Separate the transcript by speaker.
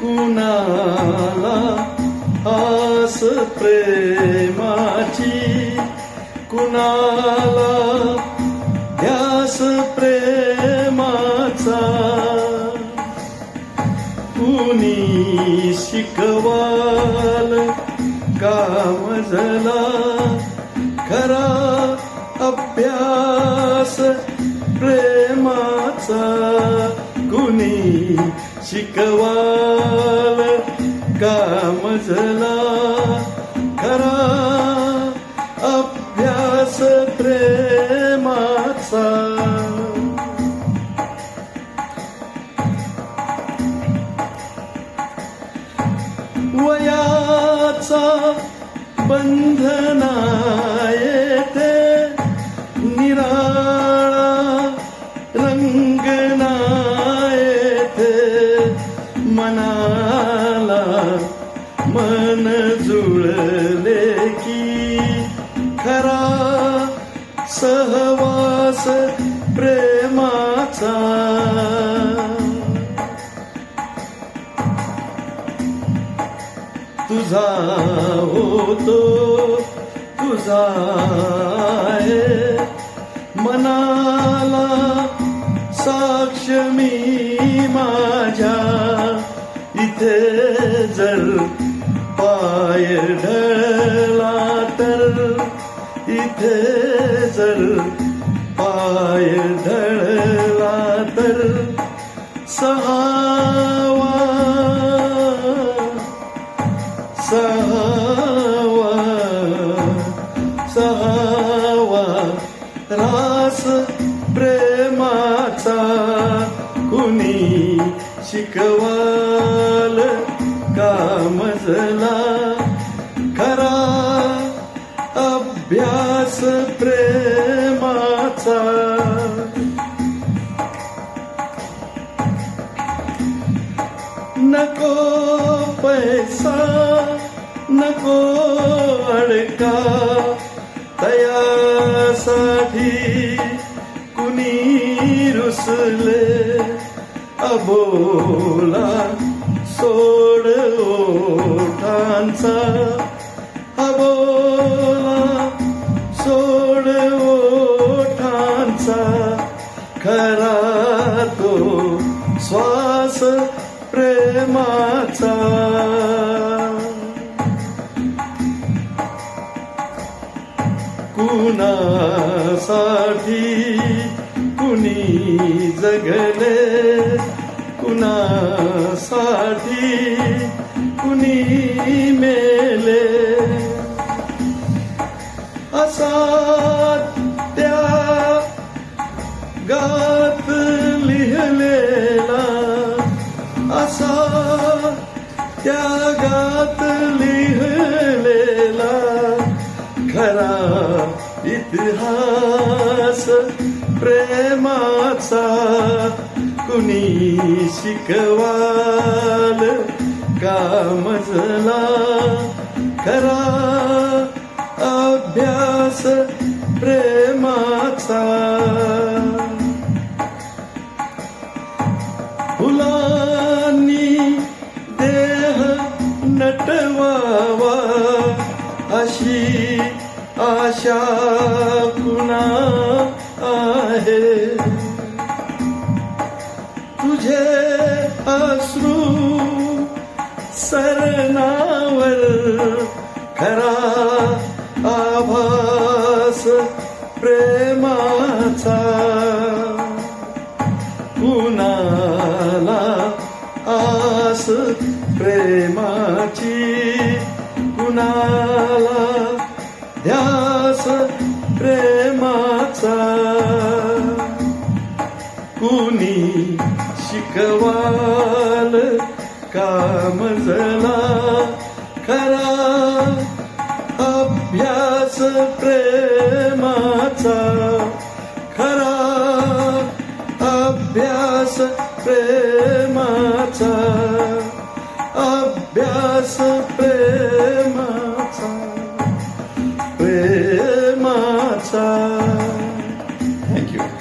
Speaker 1: कुणाला आस प्रेमाची? कुणाला ध्यास प्रेमाचा? कुणी शिकवाल? कामजला खरा अभ्यास प्रेमाचा कुणी शिकवाल. कामजला खरा अभ्यास प्रेमाचा. वयाचा बंधना मनाला मन जुळले की खरा सहवास प्रेमाचा. तुझा होतो तुझा आहे. मनाला साक्ष मी माझ्या इथे जर पाय ढळला तर इथे जर पाय ढळला तर सहावा सहावा सहावा रास प्रेमाचा कुणी शिकवा कामजला खरा अभ्यास प्रेमाचा. नको पैसा नको अडका तयासाठी कुणी रुसले अबोला. सोड ओठांचा. अबोला सोड ओठांचा. खरा तो श्वास प्रेमाचा. कुणासाठी कुणी जगले? कुणासाठी कुणी मेले? असा त्या गात लिहिलेला असा त्या गात लिहिलेला खरा इतिहास प्रेमाचा कुणी शिकवाल? कामजला खरा अभ्यास प्रेमाचा. फुलांनी देह नटवावा अशी आशा. अश्रू सरनावर खरा आभास प्रेमाचा कुणाला आस प्रेमाची कुणाला ध्यास प्रेम कुणी शिकवाल. कामजला खरा अभ्यास प्रेमाचा खरा अभ्यास प्रेमाचा अभ्यास